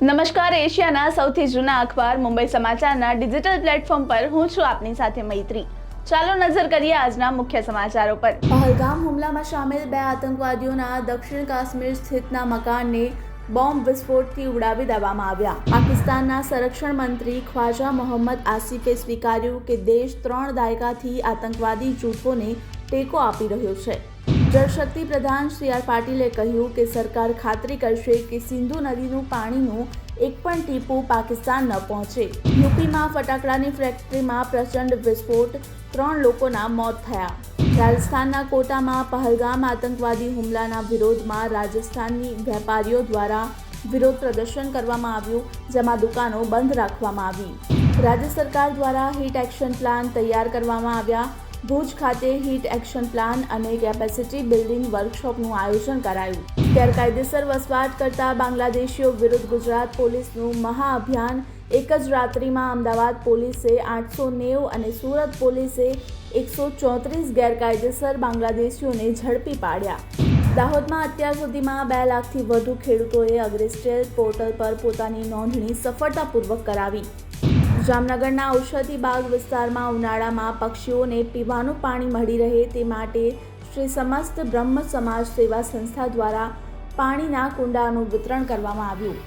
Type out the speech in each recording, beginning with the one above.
નમસ્કાર, એશિયાના સૌથી જૂના અખબાર મુંબઈ સમાચારના ડિજિટલ પ્લેટફોર્મ પર હું છું આપની સાથે મૈત્રી. ચાલો નજર કરીએ આજના મુખ્ય સમાચારો પર. પહલગામ હુમલામાં સામેલ બે આતંકવાદીઓના દક્ષિણ કાશ્મીર સ્થિતના મકાનને બોમ્બ વિસ્ફોટથી ઉડાવી દેવામાં આવ્યા. પાકિસ્તાનના સંરક્ષણ મંત્રી ખ્વાજા મોહમ્મદ આસિફે સ્વીકાર્યું કે દેશ ત્રણ દાયકાથી આતંકવાદી જૂથોને ટેકો આપી રહ્યો છે. જળશક્તિ પ્રધાન સી આર પાટીલે કહ્યું કે સરકાર ખાતરી કરશે કે સિંધુ નદીનું પાણીનું એક પણ ટીપું પાકિસ્તાન ન પહોંચે. યુપીમાં ફટાકડાની ફેક્ટરીમાં પ્રચંડ વિસ્ફોટ, ત્રણ લોકોના મોત થયા. રાજસ્થાનના કોટામાં પહલગામ આતંકવાદી હુમલાના વિરોધમાં રાજસ્થાનની વેપારીઓ દ્વારા વિરોધ પ્રદર્શન કરવામાં આવ્યું, જેમાં દુકાનો બંધ રાખવામાં આવી. રાજ્ય સરકાર દ્વારા હિટ એક્શન પ્લાન તૈયાર કરવામાં આવ્યા. ભુજ ખાતે હીટ એક્શન પ્લાન અને કેપેસિટી બિલ્ડિંગ વર્કશોપનું આયોજન કરાયું. ગેરકાયદેસર વસવાટ કરતા બાંગ્લાદેશીઓ વિરુદ્ધ ગુજરાત પોલીસનું મહાઅભિયાન એક જ રાત્રિમાં અમદાવાદ પોલીસે આઠસો નેવું અને સુરત પોલીસે એકસો ચોત્રીસ ગેરકાયદેસર બાંગ્લાદેશીઓને ઝડપી પાડ્યા. દાહોદમાં અત્યાર સુધીમાં બે લાખથી વધુ ખેડૂતોએ અગ્રેસ્ટેલ પોર્ટલ પર પોતાની નોંધણી સફળતાપૂર્વક કરાવી. જામનગરના ઔષધિ બાગ વિસ્તારમાં ઉનાળામાં પક્ષીઓને પીવાનું પાણી મળી રહે તે માટે શ્રી સમસ્ત બ્રહ્મ સમાજ સેવા સંસ્થા દ્વારા પાણીના કુંડાનું વિતરણ કરવામાં આવ્યું.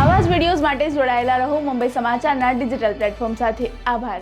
આવા જ વિડીયોઝ માટે જોડાયેલા રહો મુંબઈ સમાચારના ડિજિટલ પ્લેટફોર્મ સાથે. આભાર.